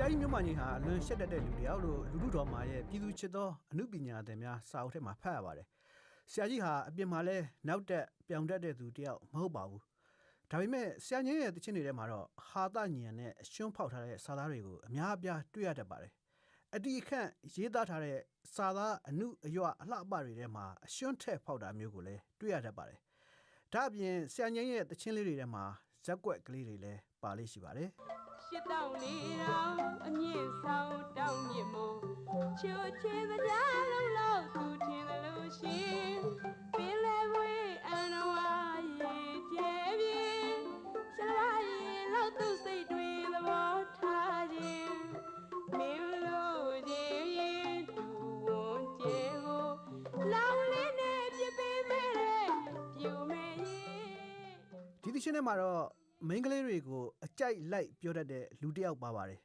ရာကြီးမြို့မကြီးဟာအလွန်ရှက်တတ်တဲ့လူတစ်ယောက်လို့လူလူတော်မှာရဲ့ပြည်သူချစ်သောအမှုပညာသည်များစာအုပ်ထဲမှာဖတ်ရပါတယ်။ဆရာကြီးဟာအပြင်မှာလဲနောက်တက်ပြောင်တတ်တဲ့သူတစ်ယောက်မဟုတ်ပါဘူး။ဒါပေမဲ့ဆရာကြီးရဲ့တခြင်းတွေထဲမှာတော့ဟာသညံနဲ့အရှွန်းဖောက်ထားတဲ့စာသားတွေကိုအများအပြားတွေ့ရတတ်ပါတယ်။အတီအခန့်ရေးသားထားတဲ့စာသားအမှုအရွအလှပတွေထဲမှာအရှွန်းထက်ဖောက်တာမျိုးကိုလည်းတွေ့ရတတ်ပါတယ်။ဒါအပြင်ဆရာကြီးရဲ့တခြင်းလေးတွေထဲမှာ ဇက်ကွက်ကလေးတွေလည်းပါလိမ့်ရှိပါတယ်။ရှစ်တောင်လေးတောင်အမြင့်ဆောင်တောင်မြင့်မို့ချိုချင်သကြားလုံးလို့သူထင်တယ်လို့ရှင်ပင်လေဝေးအန်ဝါ ဒီသချင်းထဲမှာတော့မိန်းကလေးတွေကိုအကြိုက်လိုက်ပြောတတ်တဲ့လူတစ်ယောက်ပါပါတယ်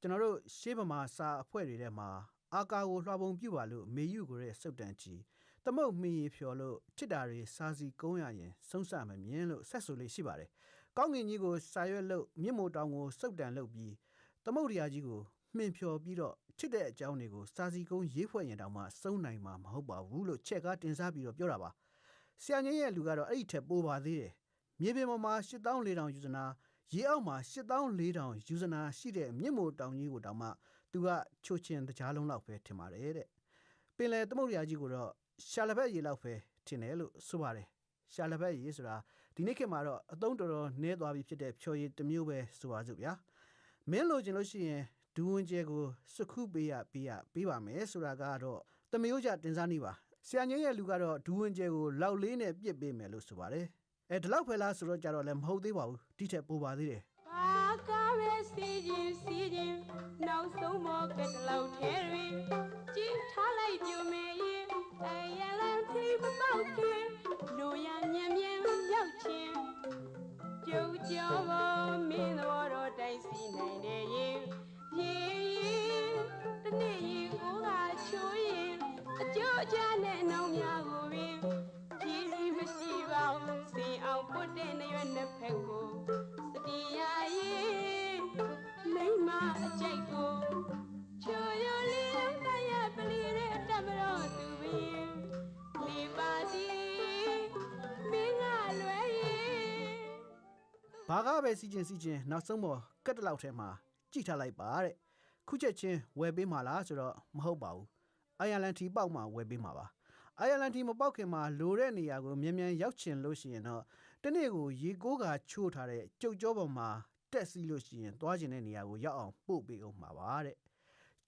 ကျွန်တော်တို့ရှေးဗမာစာအဖွဲ့တွေထဲမှာအာကာကိုလွှာပုံပြပါလို့မေယူကိုရဲ့စုတ်တန်ချီသမုတ်မီရီဖြော်လို့ချစ်တာတွေစာစီကုန်းရရင်ဆုံးစမမြင်လို့ဆက်ဆိုလေးရှိပါတယ်ကောင်းကင်ကြီးကိုစာရွက်လို့မြင့်မို့တောင်ကိုစုတ်တန်လုပ်ပြီးသမုတ်တရားကြီးကိုမှင်ဖြော်ပြီးတော့ချစ်တဲ့အကြောင်းတွေကိုစာစီကုန်းရေးဖွဲ့ရင်တောင်မှစုံနိုင်မှာမဟုတ်ပါဘူးလို့ချက်ကားတင်စားပြီးတော့ပြောတာပါဆရာကြီးရဲ့လူကတော့အဲ့ဒီထက်ပိုပါသေးတယ် မြေပြင်ပေါ်မှာ8400ယူဇနာရေအောက်မှာ8400ယူဇနာရှိတဲ့မြင့်မို့တောင်ကြီးကိုတောင်မှသူကချိုချင်တကြားလုံးလောက်ပဲထင်ပါတယ်တဲ့ပင်လယ်သမုဒ္ဒရာကြီးကိုတော့ရှာလဘက်ရေလောက်ပဲထင်တယ်လို့ဆိုပါတယ်ရှာလဘက်ရေဆိုတာဒီနေ့ခေတ်မှာတော့အသုံးတော်တော်နည်းသွားပြီဖြစ်တဲ့ဖြော်ရည်တစ်မျိုးပဲဆိုပါစို့ဗျာမင်းလိုချင်လို့ရှိရင်ဒူဝင်ကျဲကိုစုခုပေးရပေးရပေးပါမယ်ဆိုတာကတော့တမျိုးကြတင်စားနေပါဆရာကြီးရဲ့လူကတော့ဒူဝင်ကျဲကိုလောက်လေးနဲ့ပြစ်ပေးမယ်လို့ဆိုပါတယ် အဲဒီလောက်ဖယ်လားဆိုတော့ကြတော့လည်းမဟုတ်သေးပါဘူးတိထက်ပိုပါသေးတယ်ဘာကားပဲစီခြင်းစီခြင်းနောက်ဆုံးမောကတလောက်ထဲတွင်ကြည့်ထားလိုက်ကြုံမေရင်အရလန်ထိမပေါက်ခင်လိုရမြန်မြန်ရောက်ချင်းကျုပ်ကြောပေါ်မင်းတော်တော်တိုက်စီနိုင်တယ်ရင်ရေရင်တနေ့ရင်ကိုကချိုးရင်အကျိုးချနဲ့နှော ဘာကပဲစီချင်းစီချင်းနောက်ဆုံးပေါ်ကတ်တလောက်ထဲမှာကြည့်ထားလိုက်ပါတဲ့ခုချက်ချင်းဝယ်ပေးမှာလားဆိုတော့မဟုတ်ပါဘူးအိုင်ယာလန်ထီပေါက်မှာဝယ်ပေးမှာပါအိုင်ယာလန်ထီမပေါက်ခင်မှာလိုတဲ့နေရာကိုမြန်မြန်ရောက်ချင်လို့ရှိရင်တော့တနေ့ကိုရေကိုးကချိုးထားတဲ့ကြုတ်ကြောပေါ်မှာတက်စီလို့ရှိရင်သွားချင်တဲ့နေရာကိုရောက်အောင်ပို့ပေးအောင်မှာပါတဲ့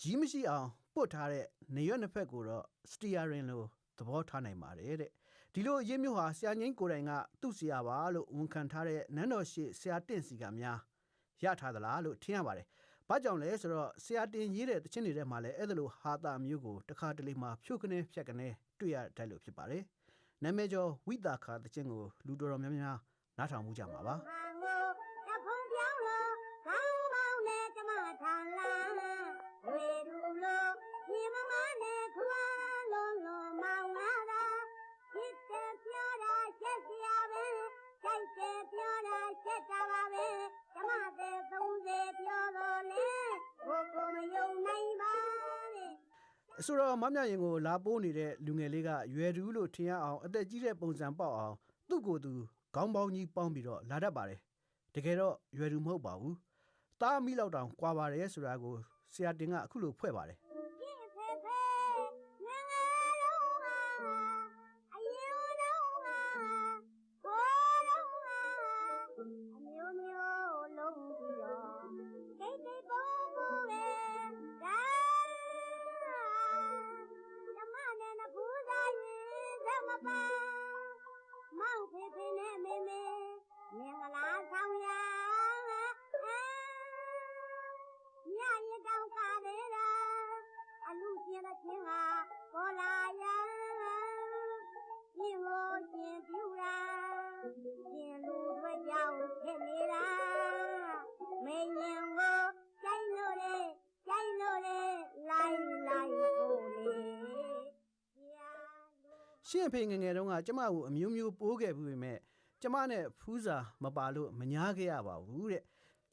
ကြီးမရှိအောင်ပုတ်ထားတဲ့နေရွက်နှစ်ဖက်ကိုတော့စတီယာရင်လို့သဘောထားနိုင်ပါတယ်တဲ့ ဒီလိုအရေးမျိုးဟာဆရာငိမ့်ကိုယ်တိုင်ကသူ့ဆရာပါလို့ဝန်ခံထားတဲ့နန်းတော်ရှိဆရာတင့်စီကများရထားသလားလို့ထင်ရပါတယ်။ဘာကြောင့်လဲဆိုတော့ဆရာတင်ရေးတဲ့တခြင်းတွေထဲမှာလည်းအဲ့ဒါလိုဟာတာမျိုးကိုတစ်ခါတလေမှဖြုတ်ကနေဖြတ်ကနေတွေ့ရတတ်လို့ဖြစ်ပါတယ်။နာမည်ကျော်ဝိတာခာတခြင်းကိုလူတော်တော်များများနားထောင်မှုကြမှာပါ ဆိုတော့မမြရင်ကိုလာပိုးနေတဲ့လူငယ်လေးကရွယ်တူလို့ထင်ရအောင်အသက်ကြီးတဲ့ပုံစံပေါက်အောင်သူ့ကိုယ်သူခေါင်းပေါင်းကြီးပေါင်းပြီးတော့လာတတ်ပါတယ်။တကယ်တော့ရွယ်တူမဟုတ်ပါဘူး။တားမိလောက်တောင်ကွာပါတယ်ဆိုတာကိုဆရာတင်ကအခုလိုဖွဲ့ပါတယ် ရှင့်အဖေငယ်ငယ်တုန်းကကျမကိုအမျိုးမျိုးပိုးခဲ့ပြီးပေမဲ့ကျမနဲ့ဖူးစာမပါလို့မညာခဲ့ရပါဘူးတဲ့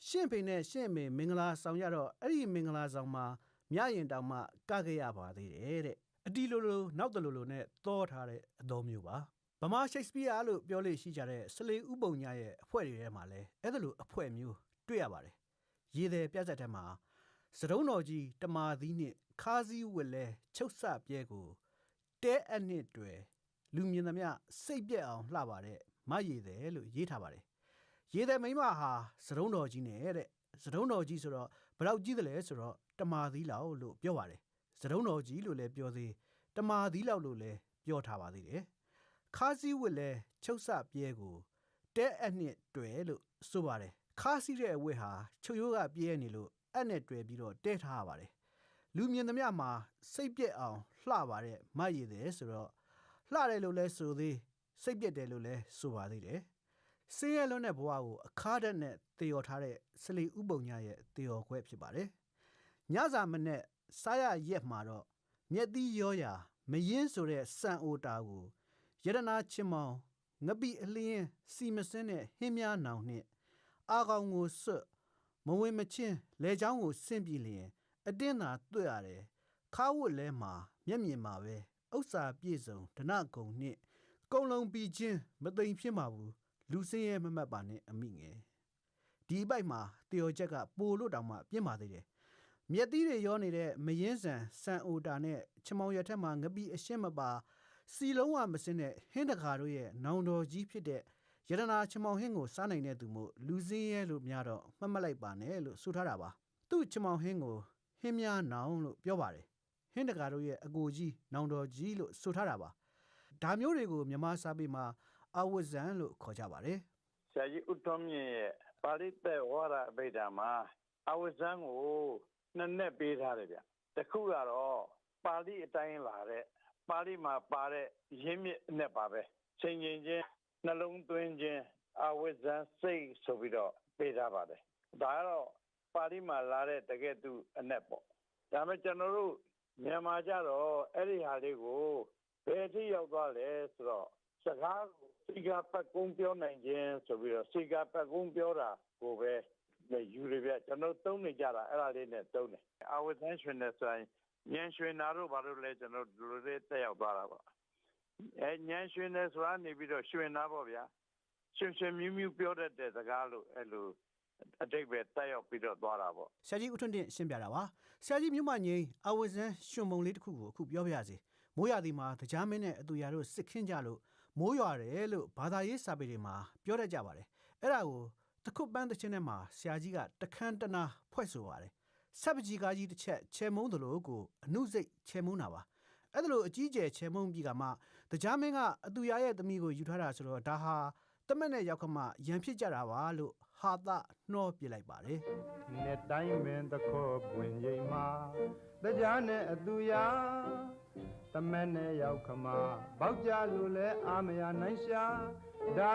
ရှင့်ဖေနဲ့ရှင့်အမေမင်္ဂလာဆောင်ရတော့အဲ့ဒီမင်္ဂလာဆောင်မှာမြရင်တောင်မှကခဲ့ရပါသေးတယ်တဲ့အတီလိုလိုနောက်တလိုလိုနဲ့သောထားတဲ့အတော်မျိုးပါဗမာရှိတ်စပီးယားလို့ပြောလို့ရှိကြတဲ့စလေဥပုံညာရဲ့အဖွဲ့တွေထဲမှာလည်းအဲ့ဒါလိုအဖွဲ့မျိုးတွေ့ရပါတယ်ရေသည်ပြဿက်ထဲမှာစတုံးတော်ကြီးတမာသီးနဲ့ခါးစည်းဝက်လဲချုပ်ဆပြဲကို တဲအနှစ်တွေလူမြင်သမျှစိတ်ပြက်အောင်လှပါတဲ့မရည်တယ်လို့ရေးထားပါတယ်ရေသည်မိန်းမဟာစတုံးတော်ကြီးနဲ့တဲ့စတုံးတော်ကြီးဆိုတော့ဘယ်တော့ကြီးတယ်လဲဆိုတော့တမာသီးလောက်လို့ပြောပါတယ်စတုံးတော်ကြီးလို့လည်းပြောသေးတမာသီးလောက်လို့လည်းပြောထားပါသေးတယ်ခါးစည်းဝက်လဲချုပ်ဆပြဲကိုတဲအနှစ်တွေလို့ဆိုပါတယ်ခါးစည်းတဲ့အဝတ်ဟာချုပ်ရိုးကပြဲနေလို့အနဲ့တွေ့ပြီးတော့တဲထားရပါတယ် လူမြင်သမျှမှာစိတ်ပြက်အောင်လှပါတဲ့မရည်တယ်ဆိုတော့လှတယ်လို့လဲဆိုသေးစိတ်ပြက်တယ်လို့လဲဆိုပါသေးတယ်စင်းရဲလုံးတဲ့ဘဝကိုအခါတက်နဲ့တည်ော်ထားတဲ့စလီဥပုံညာရဲ့တည်ော်ခွဲဖြစ်ပါတယ်ညစာမနဲ့စားရရက်မှာတော့မျက်သီးရောရာမရင်ဆိုတဲ့စံအိုတာကိုယရနာချင်မောင်ငပိအလင်းစီမစင်းနဲ့ဟင်းများနောင်နှင့်အာကောင်ကိုစွတ်မဝင်မချင်းလေချောင်းကိုဆင့်ပြီးလျင် အတင်းသာတွေ့ရတယ်ခါဝတ်လဲမှာမျက်မြင်မှာပဲဥစ္စာပြည့်စုံဒနကုံနှင့်ကုံလုံးပြီးချင်းမသိမ်ဖြစ်မှာဘူးလူစင်းရဲမမတ်ပါနဲ့အမိငယ်ဒီအပိုက်မှာတယောချက်ကပိုလို့တောင်မှပြင်းပါသေးတယ်မြက်သီးတွေရောနေတဲ့မယင်းဆန်ဆန်အိုတာနဲ့ချမောင်ရထက်မှာငပိအရှင်းမပါစီလုံးဝမစင်းတဲ့ဟင်းတကာတို့ရဲ့နောင်တော်ကြီးဖြစ်တဲ့ယရနာချမောင်ဟင်းကိုစားနိုင်တဲ့သူမို့လူစင်းရဲလို့များတော့မှတ်မလိုက်ပါနဲ့လို့ဆိုထားတာပါသူ့ချမောင်ဟင်းကို ဟင်းများနောင်လို့ပြောပါတယ်ဟင်းတကာတို့ရဲ့အကိုကြီးနောင်တော်ကြီးလို့ဆိုထားတာပါဒါမျိုးတွေကိုမြန်မာစာပေမှာအဝဇန်လို့ခေါ်ကြပါတယ်ဆရာကြီးဦးထွန်းမြင့်ရဲ့ပါဠိသက်ဝါဒအဘိဓမ္မာအဝဇန်ကိုနှစ်နဲ့ပေးထားတယ်ဗျတစ်ခုကတော့ပါဠိအတိုင်းလာတဲ့ပါဠိမှာပါတဲ့ရင်းမြစ်နဲ့ပါပဲချိန်ချင်းချင်းနှလုံးသွင်းခြင်းအဝဇန်စိတ်ဆိုပြီးတော့ပေးထားပါတယ်ဒါကတော့ ပါဠိမှာလာတဲ့တကယ်သူအနဲ့ပေါ့ဒါပေမဲ့ကျွန်တော်တို့မြန်မာကြတော့အဲ့ဒီဟာလေးကိုဘယ်အထိရောက်သွားလဲဆိုတော့စကားကိုစီကပတ်ကုန်းပြောနိုင်ခြင်းဆိုပြီးတော့စီကပတ်ကုန်းပြောတာကိုပဲယူရပြကျွန်တော်သုံးနေကြတာအဲ့ဒါလေးနဲ့သုံးတယ်အာဝသန်းရွှင်တဲ့ဆိုင်ညံရွှင်နာတို့ဘာလို့လဲကျွန်တော်ဒီလိုလေးတက်ရောက်သွားတာပေါ့အဲညံရွှင်တဲ့ဆိုတာနေပြီးတော့ရွှင်နာပေါ့ဗျာရွှင်ရွှင်မြူးမြူးပြောတတ်တဲ့စကားလို့အဲ့လို အတိတ်ပဲတက်ရောက်ပြီးတော့သွားတာပေါ့ဆရာကြီးဦးထွန်းတင့်ရှင်းပြတာပါဆရာကြီးမြို့မငိမ့်အဝဇန်ရှင်မုံလေးတစ်ခုကိုအခုပြောပြရစီမိုးရသည်မှာတရားမင်းနဲ့အတူရတို့စစ်ခင်းကြလို့မိုးရွာတယ်လို့ဘာသာရေးစာပေတွေမှာပြောတတ်ကြပါတယ်အဲ့ဒါကိုတခုတ်ပန်းတစ်ချင်းထဲမှာဆရာကြီးကတခန်းတနာဖွဲ့ဆိုပါတယ်ဆက်ပကြီးကားကြီးတစ်ချက်ချဲမုံတယ်လို့ကိုအနုစိတ်ချဲမုံတာပါအဲ့ဒါလို့အကြီးကျယ်ချဲမုံပြီးကမှတရားမင်းကအတူရရဲ့သမီးကိုယူထားတာဆိုတော့ဒါဟာတ မက်နဲ့ရောက်ခမရန်ဖြစ်ကြတာပါလို့ဟာသနှောပြလိုက်ပါတယ်နဲ့တိုင်းမင်းသခောပွင့်ရိမ်မှာတရားနဲ့အသူရာတမက်နဲ့ရောက်ခမပေါက်ကြလို့လဲအာမရနိုင်ရှာဒါ